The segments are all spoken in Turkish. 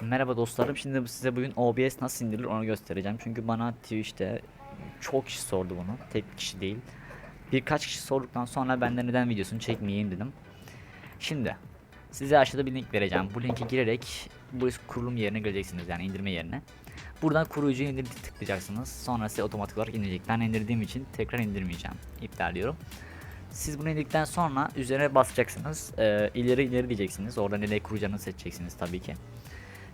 Merhaba dostlarım. Şimdi size bugün OBS nasıl indirilir onu göstereceğim. Çünkü bana Twitch'te çok kişi sordu bunu. Tek kişi değil. Birkaç kişi sorduktan sonra ben de neden videosunu çekmeyeyim dedim. Şimdi size aşağıda bir link vereceğim. Bu linke girerek bu kurulum yerine göreceksiniz yani indirme yerine. Buradan koruyucuyu indir tıklayacaksınız. Sonra size otomatik olarak indirecek. Ben indirdiğim için tekrar indirmeyeceğim. İptal diyorum. Siz bunu indirdikten sonra üzerine basacaksınız. Ee, ileri ileri diyeceksiniz. Orada nereye kuracağını seçeceksiniz tabii ki.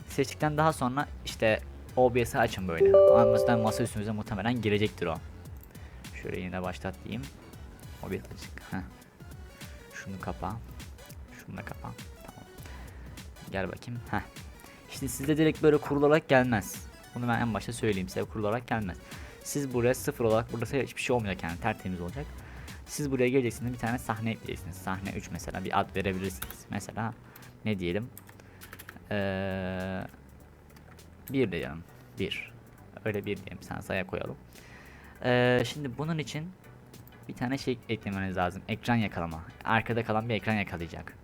Seçtikten daha sonra işte OBS'i açın böyle. Anlasından masa üstünüze muhtemelen girecektir o. Şöyle yine başlat diyeyim. OBS açık. Heh. Şunu kapa. Şunu da kapa. Tamam. Gel bakayım. Heh. İşte sizde direkt böyle kurularak gelmez. Bunu ben en başta söyleyeyim size kurularak gelmez. Siz buraya sıfır olarak burada hiçbir şey olmayacak yani tertemiz olacak. Siz buraya geleceksiniz bir tane sahne ekleyeceksiniz. Sahne 3 mesela bir ad verebilirsiniz. Mesela ne diyelim? Ee, bir diyelim. Bir. Öyle bir diyelim. Sen sayı koyalım. Ee, şimdi bunun için bir tane şey eklemeniz lazım. Ekran yakalama. Arkada kalan bir ekran yakalayacak.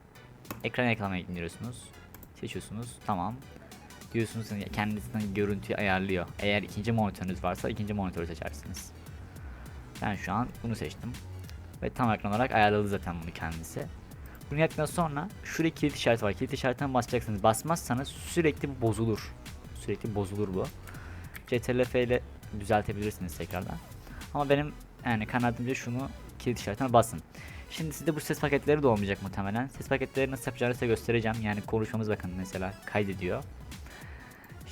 Ekran yakalamayı indiriyorsunuz. Seçiyorsunuz. Tamam. Diyorsunuz ki kendisinden görüntüyü ayarlıyor. Eğer ikinci monitörünüz varsa ikinci monitörü seçersiniz. Ben şu an bunu seçtim. Ve tam ekran olarak ayarladı zaten bunu kendisi. Bunu yaptıktan sonra şuraya kilit işareti var. Kilit işaretine basacaksınız. Basmazsanız sürekli bozulur. Sürekli bozulur bu. CTRL-F ile düzeltebilirsiniz tekrardan. Ama benim yani kanaatimce şunu kilit işaretine basın. Şimdi sizde bu ses paketleri de olmayacak muhtemelen. Ses paketleri nasıl yapacağını size göstereceğim. Yani konuşmamız bakın mesela kaydediyor.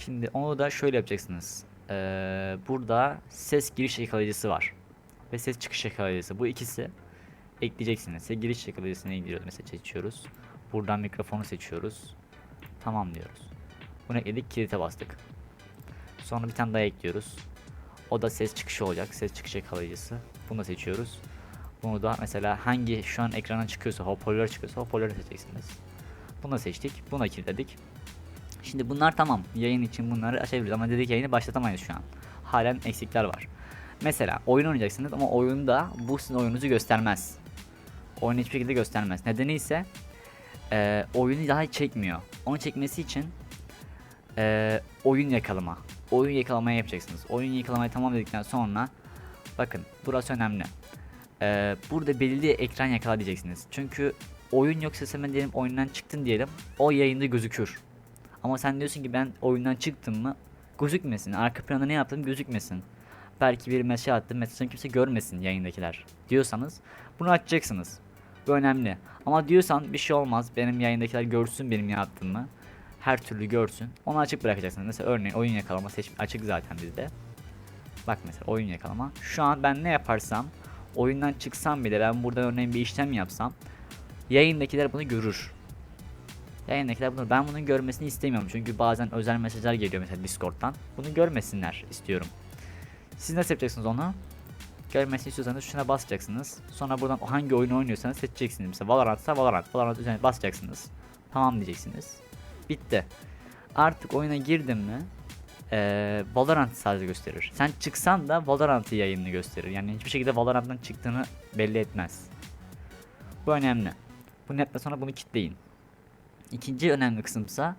Şimdi onu da şöyle yapacaksınız. Ee, burada ses giriş yakalayıcısı var. Ve ses çıkış yakalayıcısı. Bu ikisi ekleyeceksiniz. Size giriş yakalayıcısını indiriyoruz. Mesela seçiyoruz. Buradan mikrofonu seçiyoruz. Tamam diyoruz. Bunu ekledik. Kilite bastık. Sonra bir tane daha ekliyoruz. O da ses çıkışı olacak. Ses çıkış yakalayıcısı. Bunu da seçiyoruz. Bunu da mesela hangi şu an ekrana çıkıyorsa, hoparlör çıkıyorsa hoparlörü seçeceksiniz. Bunu da seçtik. Bunu da kilitledik. Şimdi bunlar tamam. Yayın için bunları açabiliriz ama dedik yayını başlatamayız şu an. Halen eksikler var. Mesela oyun oynayacaksınız ama oyunda bu sizin oyununuzu göstermez. Oyunu hiçbir şekilde göstermez. Nedeni ise e, oyunu daha çekmiyor. Onu çekmesi için e, oyun yakalama. Oyun yakalamaya yapacaksınız. Oyun yakalamayı tamam dedikten sonra bakın burası önemli. E, burada belirli ekran yakala diyeceksiniz. Çünkü oyun yoksa sen diyelim oyundan çıktın diyelim. O yayında gözükür. Ama sen diyorsun ki ben oyundan çıktım mı gözükmesin. Arka planda ne yaptım gözükmesin. Belki bir mesaj attım mesajını kimse görmesin yayındakiler diyorsanız bunu açacaksınız. Bu önemli. Ama diyorsan bir şey olmaz benim yayındakiler görsün benim yaptığımı. Her türlü görsün. Onu açık bırakacaksınız. Mesela örneğin oyun yakalama seç açık zaten bizde. Bak mesela oyun yakalama. Şu an ben ne yaparsam oyundan çıksam bile ben burada örneğin bir işlem yapsam yayındakiler bunu görür. Yayındakiler bunu ben bunun görmesini istemiyorum çünkü bazen özel mesajlar geliyor mesela Discord'dan. Bunu görmesinler istiyorum. Siz nasıl yapacaksınız onu? Görmesini istiyorsanız şuna basacaksınız. Sonra buradan hangi oyunu oynuyorsanız seçeceksiniz. Mesela Valorant'sa Valorant. Valorant üzerine basacaksınız. Tamam diyeceksiniz. Bitti. Artık oyuna girdin mi ee, Valorant sadece gösterir. Sen çıksan da Valorant'ı yayını gösterir. Yani hiçbir şekilde Valorant'tan çıktığını belli etmez. Bu önemli. Bu netle sonra bunu kitleyin. İkinci önemli kısımsa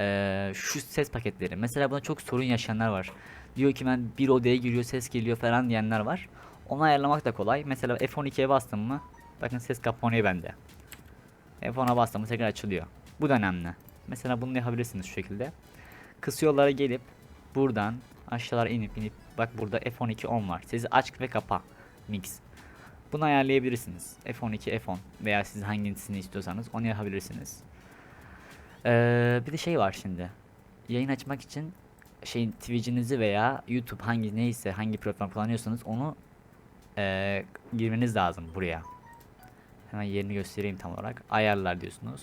eee, şu ses paketleri. Mesela buna çok sorun yaşayanlar var. Diyor ki ben bir odaya giriyor ses geliyor falan diyenler var. Onu ayarlamak da kolay. Mesela F12'ye bastım mı bakın ses kapanıyor bende. F10'a bastım mı tekrar açılıyor. Bu da önemli. Mesela bunu yapabilirsiniz şu şekilde. Kısıyorlara gelip buradan aşağılara inip inip bak burada F12 on var. Sesi aç ve kapa mix. Bunu ayarlayabilirsiniz. F12, F10 veya siz hangisini istiyorsanız onu yapabilirsiniz. Ee, bir de şey var şimdi. Yayın açmak için şeyin Twitch'inizi veya YouTube hangi neyse hangi platform kullanıyorsanız onu ee, girmeniz lazım buraya. Hemen yerini göstereyim tam olarak. Ayarlar diyorsunuz.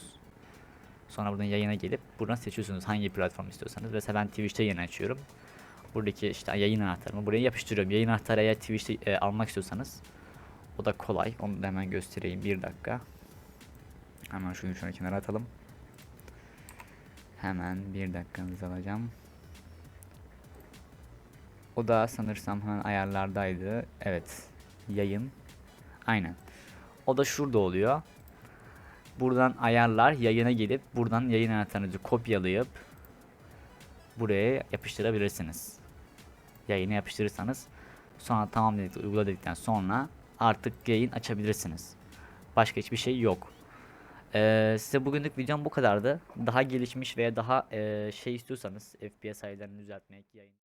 Sonra buradan yayına gelip buradan seçiyorsunuz hangi platform istiyorsanız. Mesela ben Twitch'te yayın açıyorum. Buradaki işte yayın anahtarımı buraya yapıştırıyorum. Yayın anahtarı eğer Twitch'te e, almak istiyorsanız o da kolay. Onu da hemen göstereyim. Bir dakika. Hemen şunu şunu kenara atalım. Hemen bir dakikanızı alacağım. O da sanırsam hemen ayarlardaydı. Evet. Yayın. Aynen. O da şurada oluyor. Buradan ayarlar yayına gelip buradan yayın anahtarınızı kopyalayıp buraya yapıştırabilirsiniz. Yayını yapıştırırsanız sonra tamam dedik uygula dedikten sonra artık yayın açabilirsiniz. Başka hiçbir şey yok. Ee, size bugünlük videom bu kadardı. Daha gelişmiş veya daha ee, şey istiyorsanız FPS ayarlarını düzeltmek, yayın